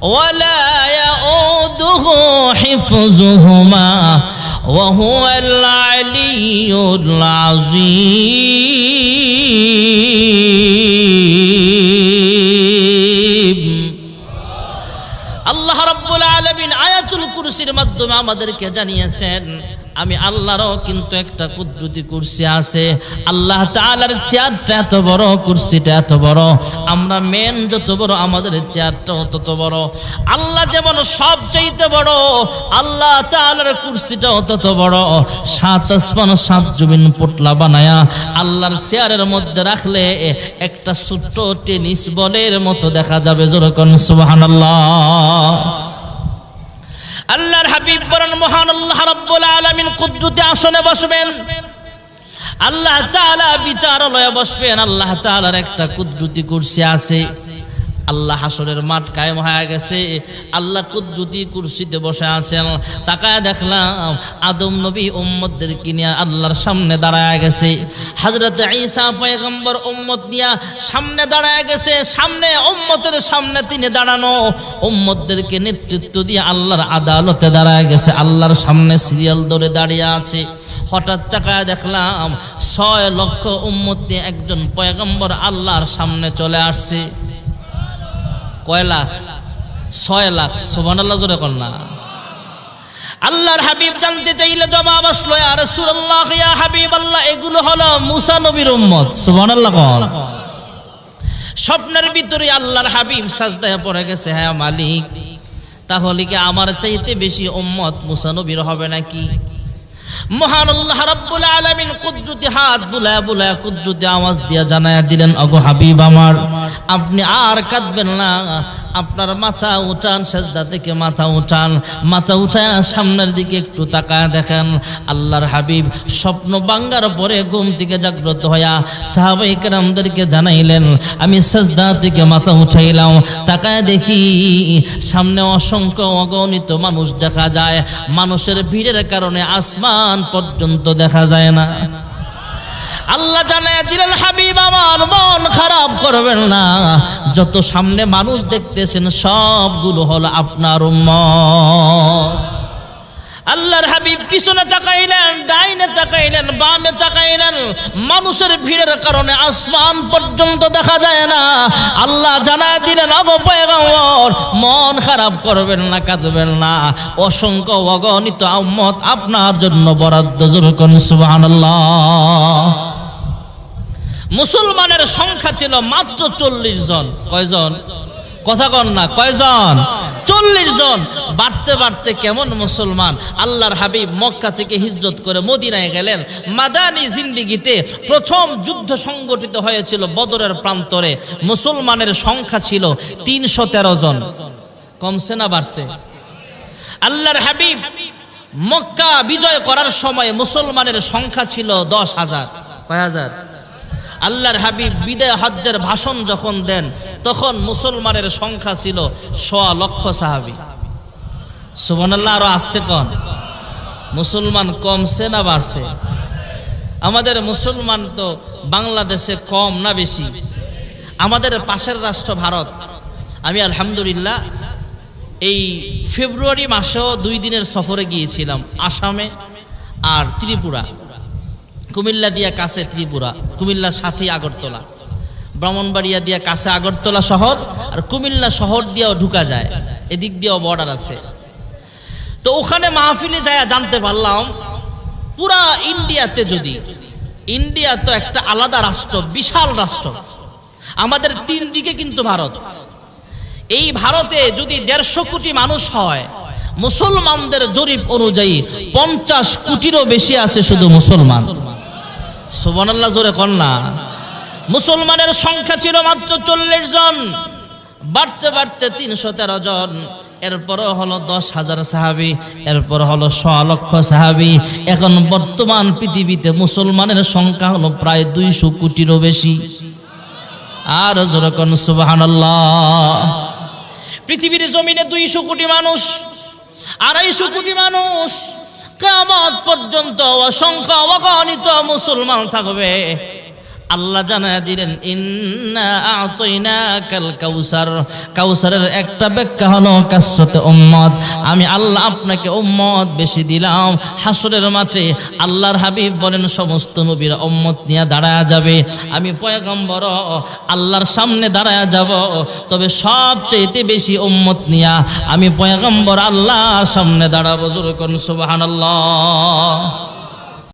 ولا يؤوده حفظهما وهو العلي العظيم আল্লাহ রাব্বুল আলামিন আয়াতুল কুরসির মাধ্যমে আমাদেরকে জানিয়েছেন আমি আল্লাহরও কিন্তু একটা কুদরতি কুরসি আছে। আল্লাহ তাআলার চেয়ারটা এত বড়, কুরসিটা এত বড়। আমরা মেন যত বড়, আমাদের চেয়ারটাও তত বড়। আল্লাহ যেমন সব চাইতে বড়, আল্লাহ তাআলার কুরসিটাও তত বড়। সাত আসমান, সাত জমিন পোটলা বানায়া আল্লাহর চেয়ারের মধ্যে রাখলে একটা ছোট্ট টেনিস বলের মতো দেখা যাবে। যেরকম সুবহানাল্লাহ। আল্লাহর হাবিব বরণ মহান আল্লাহ রাব্বুল আলামিন কুদরতি আসনে বসবেন। আল্লাহ তাআলা বিচারালয়ে বসবেন। আল্লাহ তাআলার একটা কুদরতি কুরসি আছে। আল্লাহ হাসরের মাঠ কায়েম হয়ে গেছে। আল্লাহ কুদরতি কুরসিতে বসে আছেন। তাকায় দেখলাম আদম নবী উম্মতদেরকে নিয়ে আল্লাহর সামনে দাঁড়ায় গেছে। হযরত ঈসা পয়গম্বর উম্মত নিয়ে সামনে দাঁড়ায় গেছে। সামনে উম্মতের সামনে তিনি দাঁড়ানো। উম্মতদেরকে নেতৃত্ব দিয়ে আল্লাহর আদালতে দাঁড়ায় গেছে। আল্লাহর সামনে সিরিয়াল ধরে দাঁড়িয়ে আছে। হঠাৎ তাকায় দেখলাম ছয় লক্ষ উম্মত নিয়ে একজন পয়গম্বর আল্লাহর সামনে চলে আসছে। কয় লাখ? ছয় লাখ। সোমান আল্লাহ জোরে কর না। আল্লাহর হাবিব জানতে চাইলে জবাব আসলো, ইয়া রাসূলুল্লাহ, ইয়া হাবিব আল্লাহ এগুলো হলো মুসা নবীর উম্মত। সুবহানাল্লাহ কল স্বপ্নের ভিতরে আল্লাহর হাবিব সাজদায় পড়ে গেছে হ্যাঁ মালিক, তাহলে কি আমার চাইতে বেশি উম্মত মুসা নবীর হবে নাকি? মহান আল্লাহ রাব্বুল আলামিন কুদরতি হাত বুলায় বুলায় কুদরতি আওয়াজ দিয়া জানায়া দিলেন, অগো হাবিব আমার, আপনি আর কাঁদবেন না। আপনার মাথা উঠান, সেজদা থেকে মাথা উঠান। মাথা উঠায় সামনের দিকে একটু তাকায় দেখেন, আল্লাহর হাবিব স্বপ্ন বাঙ্গার পরে ঘুম থেকে জাগ্রত হইয়া সাহাবাই জানাইলেন, আমি সেজদা থেকে মাথা উঠাইলাম। তাকায় দেখি সামনে অসংখ্য অগণিত মানুষ দেখা যায়। মানুষের ভিড়ের কারণে আসমান পর্যন্ত দেখা যায় না। আল্লাহ জানায় দিলেন, হাবিব, আমার মন খারাপ করবেন না। যত সামনে মানুষ দেখতেছেন, সবগুলো হলো আপনার উম্মত। আল্লাহর হাবিব পিছনে তাকাইলেন, ডাইনে তাকাইলেন, বামে তাকাইলেন। মানুষের ভিড়ের কারণে আসমান পর্যন্ত দেখা যায় না। আল্লাহ জানায় দিলেন অগপয়গর মন খারাপ করবেন না, কাঁদবেন না। অসংখ্য অগণিত আম্মত আপনার জন্য বরাদ্দ, জোর করুন, সুবহানাল্লাহ। মুসলমানের সংখ্যা ছিল মাত্র চল্লিশ জন। কয়জন? কথা কন না, কয়জন? চল্লিশ জন। বাড়তে বাড়তে কেমন মুসলমান? আল্লাহর হাবিব মক্কা থেকে হিজরত করে মদিনায় গেলেন। মাদানি জিন্দিগিতে প্রথম যুদ্ধ সংগঠিত হয়েছিল বদরের প্রান্তরে। মুসলমানের সংখ্যা ছিল তিনশো তেরো জন। কমছে না বাড়ছে? আল্লাহর হাবিব মক্কা বিজয় করার সময় মুসলমানের সংখ্যা ছিল দশ হাজার। কয় হাজার? আল্লাহর হাবিব বিদায় হজ্জের ভাষণ যখন দেন, তখন মুসলমানের সংখ্যা ছিল সোয়া লক্ষ সাহাবি। সুবনাল্লাহ আরও আসতে কন। মুসলমান কমছে না বাড়ছে? আমাদের মুসলমান তো বাংলাদেশে কম না বেশি? আমাদের পাশের রাষ্ট্র ভারত। আমি আলহামদুলিল্লাহ, এই ফেব্রুয়ারি মাসেও দুই দিনের সফরে গিয়েছিলাম, আসামে আর ত্রিপুরা। কুমিল্লা দিয়া কাছে ত্রিপুরা, কুমিল্লার সাথেই আগরতলা। ব্রাহ্মণবাড়িয়া দিয়া কাছে আগরতলা শহর আর কুমিল্লা শহর দিয়েও ঢুকা যায়, এদিক দিয়েও বর্ডার আছে। তো ওখানে মাহফিলে যায় জানতে পারলাম, পুরা ইন্ডিয়াতে যদি, ইন্ডিয়া তো একটা আলাদা রাষ্ট্র, বিশাল রাষ্ট্র। আমাদের তিন দিকে কিন্তু ভারত। এই ভারতে যদি দেড়শো কোটি মানুষ হয়, মুসলমানদের জরিপ অনুযায়ী পঞ্চাশ কোটিরও বেশি আছে শুধু মুসলমান। সুবনাল্লাহ জোরে কন্যা মুসলমানের সংখ্যা ছিল মাত্র চল্লিশ জন, বাড়তে বাড়তে তিনশো তেরো জন। এরপরও হলো দশ হাজার সাহাবি, এরপর হলো ছ লক্ষ সাহাবি। এখন বর্তমান পৃথিবীতে মুসলমানের সংখ্যা হলো প্রায় দুইশো কোটিরও বেশি। আর যেরকম সুবাহান পৃথিবীর জমিনে দুইশো কোটি মানুষ, আড়াইশো কোটি মানুষ। কামত পর্যন্ত অসংখ্য অগণিত মুসলমান থাকবে। আল্লাহ জানায় দিলেন, ইন্না আতাইনাকাল কাউসার। কাউসারের একটা ব্যাখ্যা হলো, কাসরতে উম্মত। আমি আল্লাহ আপনাকে উম্মত বেশি দিলাম। হাসরের মাঠে আল্লাহর হাবিব বলেন, সমস্ত নবীরা উম্মত নিয়ে দাঁড়ায়া যাবে। আমি পয়গম্বর, আল্লাহর সামনে দাঁড়ায়া যাব, তবে সবচেয়ে বেশি উম্মত নিয়া আমি পয়গম্বর আল্লাহর সামনে দাঁড়াবো। জোর করুন সুবহানাল্লাহ।